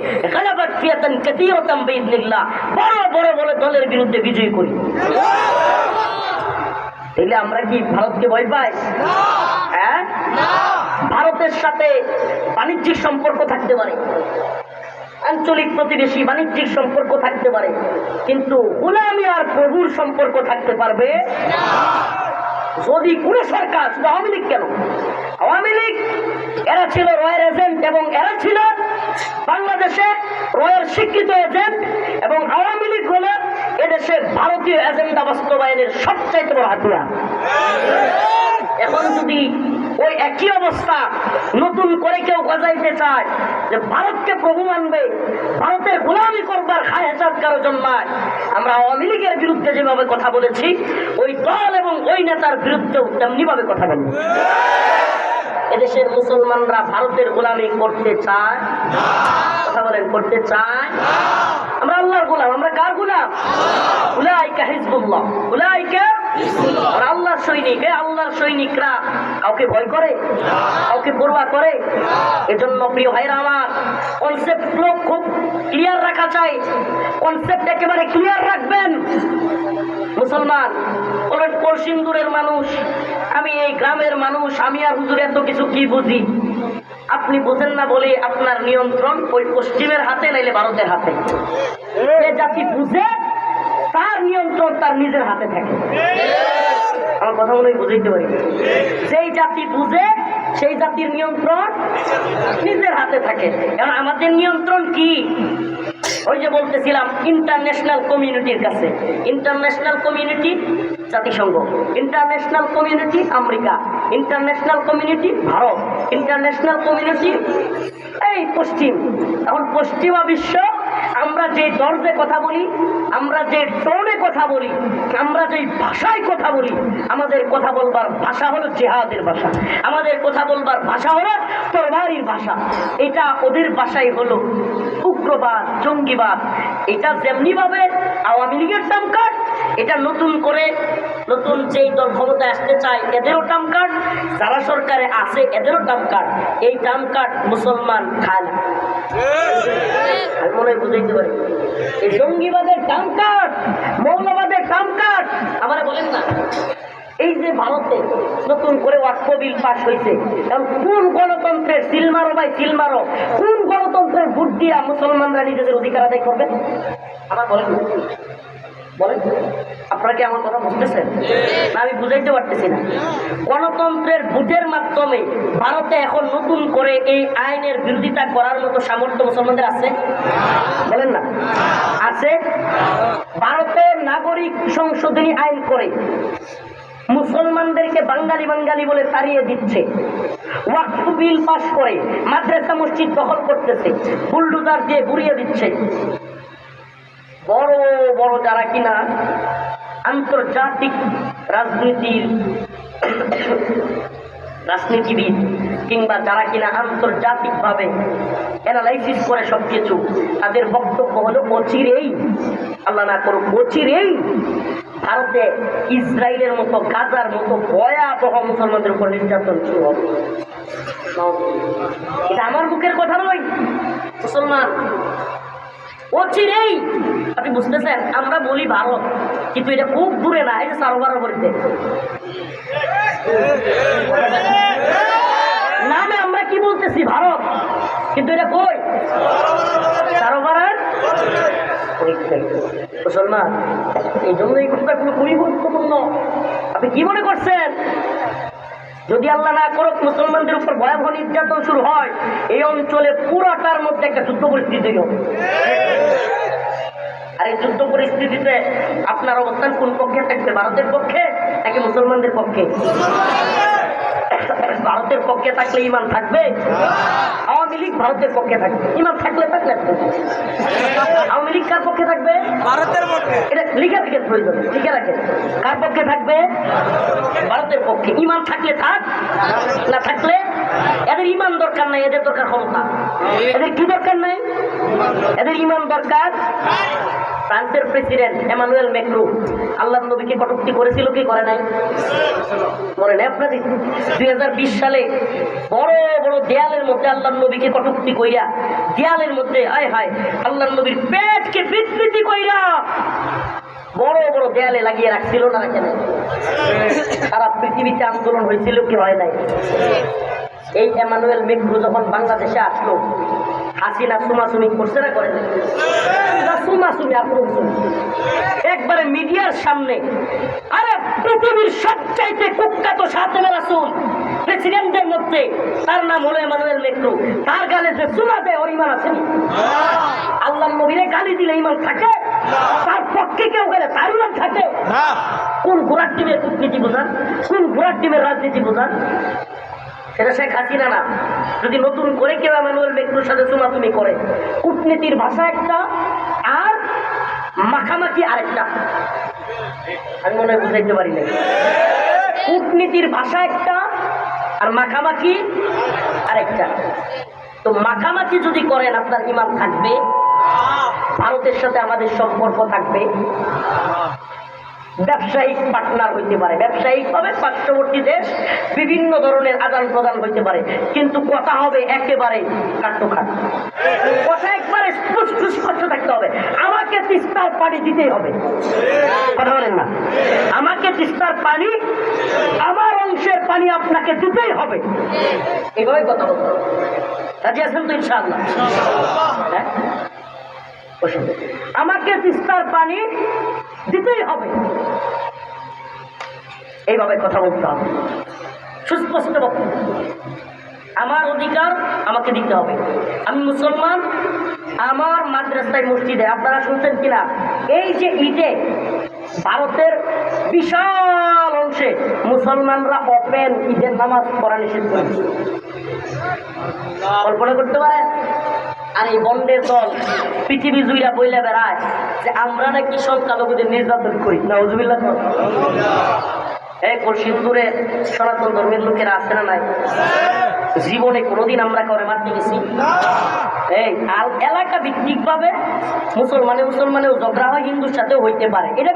গালাবাত ফিয়াতান কাসীরাতাম বিইذنিল্লাহ বড় বড় বড় দলের বিরুদ্ধে বিজয় করি। তাহলে আমরা কি ভারতকে ভয় পাই? হ্যাঁ? ভারতের সাথে বাণিজ্যিক সম্পর্ক থাকতে পারে। আঞ্চলিক প্রতিবেশী বাণিজ্যিক সম্পর্ক থাকতে পারে। কিন্তু গোলামি আর প্রভুর সম্পর্ক থাকতে পারবে? যদি কোন সরকার শুধু আওয়ামী লীগ কেন? আওয়ামী লীগ এরা ছিল রয়ের এজেন্ট এবং এরা ছিল বাংলাদেশে রয়ের স্বীকৃত এজেন্ট এবং আওয়ামী লীগ হল এদেশে ভারতীয় এজেন্ডা বাস্তবায়নের সবচাইতে বড় হাতিয়ার। এখন যদি ওই একই অবস্থা নতুন করে কেউ গজাইতে চায় যে ভারতকে প্রভু মানবে, ভারতের গোলামি করবার হেসাদ কারও জন্মায়, আমরা আওয়ামী লীগের বিরুদ্ধে যেভাবে কথা বলেছি, ওই দল এবং ওই নেতার বিরুদ্ধেও তেমনি ভাবে কথা বলব। এদেশের মুসলমানরা ভারতের গোলামি করতে চায়? কথা বলেন, করতে চায়? আমরা আল্লাহর গোলাম, আমরা কার গোলাম? উলাইকা হিজবুল্লাহ। উলাইকা আর আল্লাহর সৈনিক, এ আল্লাহর সৈনিকরা কাউকে ভয় করে? কাউকে পড়ুয়া করে? এজন্য প্রিয় ভাইরা আমার কনসেপ্ট খুব ক্লিয়ার রাখা চাই। কনসেপ্ট একেবারে ক্লিয়ার রাখবেন। মুসলমান বলেন কলসিন্দুরের মানুষ আমি এই গ্রামের মানুষ, আমি আর হুজুর এত কিছু কি বুঝি? আপনি বোঝেন না বলে আপনার নিয়ন্ত্রণ ওই পশ্চিমের হাতে, নাইলে ভারতের হাতে। যে জাতি বুঝে, তার নিয়ন্ত্রণ তার নিজের হাতে থাকে। আমার কথা মনে বুঝাইতে পারি। যেই জাতি বুঝে, সেই জাতির নিয়ন্ত্রণ নিজের হাতে থাকে। কারণ আমাদের নিয়ন্ত্রণ কি? ওই যে বলতেছিলাম ইন্টারন্যাশনাল কমিউনিটির কাছে। ইন্টারন্যাশনাল কমিউনিটি জাতিসংঘ। International community America. International community Bharat. International community এই পশ্চিম। এখন পশ্চিমা বিশ্ব, আমরা যে দর্জে কথা বলি, আমরা যে টোনে কথা বলি, আমরা যে ভাষায় কথা বলি, আমাদের কথা বলবার ভাষা হলো জেহাদের ভাষা। আমাদের কথা বলবার ভাষা হলো তরবারির ভাষা। এটা ওদের ভাষাই হলো উগ্রবাদ জঙ্গিবাদ এটা যেমনিভাবে আওয়ামী লীগের দাম কাট এটা নতুন করে নতুন যেই দল ক্ষমতায় আসতে চায় এদেরও টাম কাট যারা সরকারে আছে এদেরও টাম কাট এই টাম কাট মুসলমান খায় আমি মনে হয় বুঝাইতে পারি। এই জঙ্গিবাদের কাট মৌলবাদের কাট আমার বলেন না। এই যে ভারতে নতুন করে ওয়াক্ফ বিল পাস হয়েছে কোন গণতন্ত্রের সিলমারো ভাই সিলমারো কোন ভোট দিয়া মুসলমানরা নিজেদের অধিকার আদায় করবে? আমার বলেন। বলেন। আপনারা কি আমার কথা বুঝতেছেন? না, আমি বুঝাইতে পারতেছি না। গণতন্ত্রের ভোটের মাধ্যমে ভারতে এখন নতুন করে এই আইনের বিরোধিতা করার মতো সামর্থ্য মুসলমানদের আছে? বলেন না। আছে? ভারতের নাগরিক সংশোধনী আইন করে মুসলমানদেরকে বাঙালি বাঙালি বলে তাড়িয়ে দিচ্ছে। ওয়াকফ বিল পাশ করে মাদ্রাসা মসজিদ দখল করতেছে, বুলডুজার দিয়ে ঘুরিয়ে দিচ্ছে। বড় বড় যারা কিনা আন্তর্জাতিক রাজনীতির রাজনীতিবিদ কিংবা যারা কিনা আন্তর্জাতিকভাবে অ্যানালাইসিস করে সব কিছু তাদের বক্তব্য হলো অচিরেই, আল্লাহ না করুক, অচিরেই ভারতে ইসরায়েলের মতো, গাজার মতো ভয়াবহ মুসলমানদের উপর নির্যাতন শুরু হবে। এটা আমার মুখের কথা নয়। মুসলমান, অচিরেই, আপনি বুঝতেছেন? আমরা বলি ভারত, কিন্তু এটা খুব দূরে না, এই যে সারোবার বলতে নামে আমরা কি বলতেছি? ভারত। কিন্তু এটা কই? সারোবারের মুসলমান এই জন্য এই কথাটা খুব খুবই গুরুত্বপূর্ণ আপনি কি মনে করছেন? যদি আল্লাহ না করুক, মুসলমানদের উপর ভয়াবহ নির্যাতন শুরু হয়, এই অঞ্চলে পুরাটার মধ্যে একটা যুদ্ধ পরিস্থিতি হবে। আর এই যুদ্ধ পরিস্থিতিতে আপনার অবস্থান কোন পক্ষে থাকবে? ভারতের পক্ষে নাকি মুসলমানদের পক্ষে? ভারতের পক্ষে থাকলে ইমান থাকবে? আওয়ামী লীগ ভারতের পক্ষে থাকবে। ইমান থাকলে থাকলে আওয়ামী লীগ কার পক্ষে থাকবে? ভারতের পক্ষে। এটা লিখে রাখেন প্রয়োজন লিখে রাখেন। কার পক্ষে থাকবে? ভারতের পক্ষে। ইমান থাকলে থাক না থাকলে এদের ইমান দরকার নাই এদের দরকার ক্ষমতা। এদের কি দরকার নাই? এদের ইমান দরকার ফ্রান্সের প্রেসিডেন্ট এমানুয়েল ম্যাক্রো আল্লাহ নবীকে কটূক্তি করেছিল, কি করে নাই? মনে নেই আপনাদের দুই হাজার বিশ সালে বড় বড় দেয়ালের মধ্যে আল্লাহ নবীকে কটূক্তি কইরা, দেয়ালের মধ্যে, আয় হায়, আল্লাহ নবীর পেটকে বিকৃতি কইরা বড় বড় দেয়ালে লাগিয়ে রাখছিল না কেন? সারা পৃথিবীতে আন্দোলন হয়েছিল কি হয় নাই? এই এমানুয়েল মেঘ্রু যখন বাংলাদেশে আসলো হাসিনা সুমাসুমি করছে না করে? সুমাসুমি আপনি বলছেন। একবারে মিডিয়ার সামনে আরে পৃথিবীর সবচাইতে কুখ্যাত সাতেমে রাসুল প্রেসিডেন্টের মধ্যে তার নাম হলো এমানুয়েল মেঘ্রু তার গালে যে সুমা দেয় ওর ইমান আছে আল্লাহ নবীরে গালি দিলে ইমান থাকে তার পক্ষে কেউ গেলে তার ইমান থাকে। কোন ঘোড়ার টিমের কূটনীতি বোঝান কোন ঘোড়ার টিমের রাজনীতি বোঝান সেটা শেখ হাসিনা না। যদি নতুন করে কেউ এমানুয়েল মেঘ্রুর সাথে চুমাচুমি করে, কূটনীতির ভাষা একটা, আর মাখামাখি আরেকটা। আমি মনে হয় বুঝাইতে পারি না কূটনীতির ভাষা একটা, আর মাখামাখি আরেকটা। তো মাখামাখি যদি করেন, আপনার ইমান থাকবে। ভারতের সাথে আমাদের সম্পর্ক থাকবে। ব্যবসায়িক পার্টনার হইতে পারে। ব্যবসায়িক হবে পার্শ্ববর্তী দেশ বিভিন্ন ধরনের আদান প্রদান হইতে পারে। কিন্তু কথা হবে একেবারে কাট্টখাট কথা একবারে স্পষ্ট স্পষ্ট থাকতে হবে। আমাকে তিস্তার পানি দিতেই হবে। কথা বলেন না? আমাকে তিস্তার পানি, আমার অংশের পানি আপনাকে দিতেই হবে। এইভাবে কথা বলতে হবে। তো হ্যাঁ। আমাকে তিস্তার পানি দিতেই হবে। এইভাবে কথা বলতে হবে। সুস্পষ্ট বক্তব্য। আমার অধিকার আমাকে দিতে হবে। আমি মুসলমান, আমার মাদ্রাসায় মসজিদে, আপনারা শুনছেন কিনা? এই যে ঈদে ভারতের বিশাল অংশে মুসলমানরা ওপেন ঈদের নামাজ পড়া নিষেধ করেছে কল্পনা করতে পারেন? আর এই বন্ডের দল পৃথিবী জুইরা বইলে বেড়ায় যে আমরা নাকি সব সংখ্যালঘুদের নির্যাতন করি। না এই কলসিন্দুরে সনাতন ধর্মের লোকেরা আছে না নাই? জীবনে কোনোদিন আমরা করে মারতে গেছি। এই, আর এলাকা ভিত্তিক ভাবে মুসলমানে মুসলমানেও ঝগড়া হয়, হিন্দুর সাথেও হইতে পারে। এটা